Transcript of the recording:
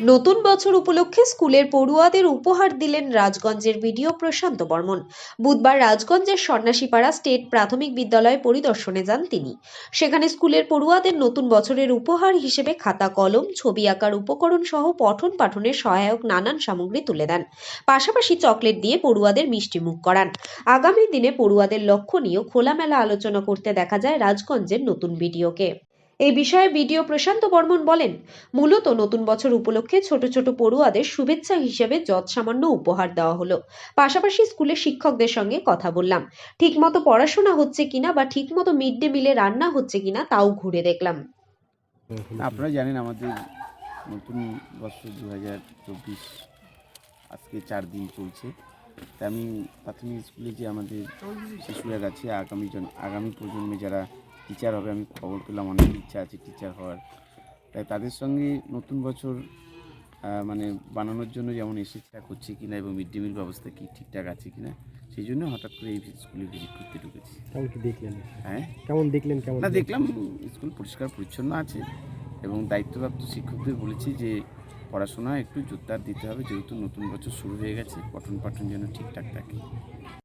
নতুন বছর উপলক্ষে স্কুলের পড়ুয়াদের উপহার দিলেন রাজগঞ্জের বিডিও প্রশান্ত বর্মন। বুধবার রাজগঞ্জের সন্ন্যাসীপাড়া স্টেট প্রাথমিক বিদ্যালয় পরিদর্শনে যান তিনি। সেখানে স্কুলের পড়ুয়াদের নতুন বছরের উপহার হিসেবে খাতা, কলম, ছবি আঁকার উপকরণ সহ পঠন পাঠনের সহায়ক নানান সামগ্রী তুলে দেন। পাশাপাশি চকলেট দিয়ে পড়ুয়াদের মিষ্টি মুখ করান। আগামী দিনে পড়ুয়াদের লক্ষ্য খোলামেলা আলোচনা করতে দেখা যায় রাজগঞ্জের নতুন ভিডিওকে এই বিষয়ে ভিডিও প্রশান্ত বর্মন বলেন মূলত নতুন বছর উপলক্ষে ছোট ছোট পড়ুয়াদের শুভেচ্ছা হিসেবে যৎসামান্য উপহার দেওয়া হলো। পাশাপাশি স্কুলের শিক্ষকদের সঙ্গে কথা বললাম ঠিকমতো পড়াশোনা হচ্ছে কিনা বা ঠিকমতো মিড ডে মিলে রান্না হচ্ছে কিনা তাও ঘুরে দেখলাম। আপনারা জানেন আমাদের নতুন বছর দু হাজার চব্বিশ আজকে চার দিন চলছে। তা আমি প্রাথমিক স্কুলে যে আমাদের শিশুরা আছে আগামী জন আগামী প্রজন্মে যারা টিচার হবে আমি খবর পেলাম অনেক ইচ্ছা আছে টিচার হওয়ার। তাই তাদের সঙ্গে নতুন বছর মানে বানানোর জন্য যেমন এসে ঠিকঠাক হচ্ছে কিনা এবং মিড ডে মিল ব্যবস্থা কি ঠিকঠাক আছে কিনা সেই জন্য হঠাৎ করে এই স্কুলে ভিজিট করতে ঢুকেছি। কেমন কি দেখলেন? হ্যাঁ। কেমন দেখলেন কেমন না দেখলাম স্কুল পরিষ্কার পরিচ্ছন্ন আছে এবং দায়িত্বপ্রাপ্ত শিক্ষকদের বলেছি যে পড়াশোনা একটু জোরদার দিতে হবে যেহেতু নতুন বছর শুরু হয়ে গেছে পঠন পাঠন যেন ঠিকঠাক থাকে।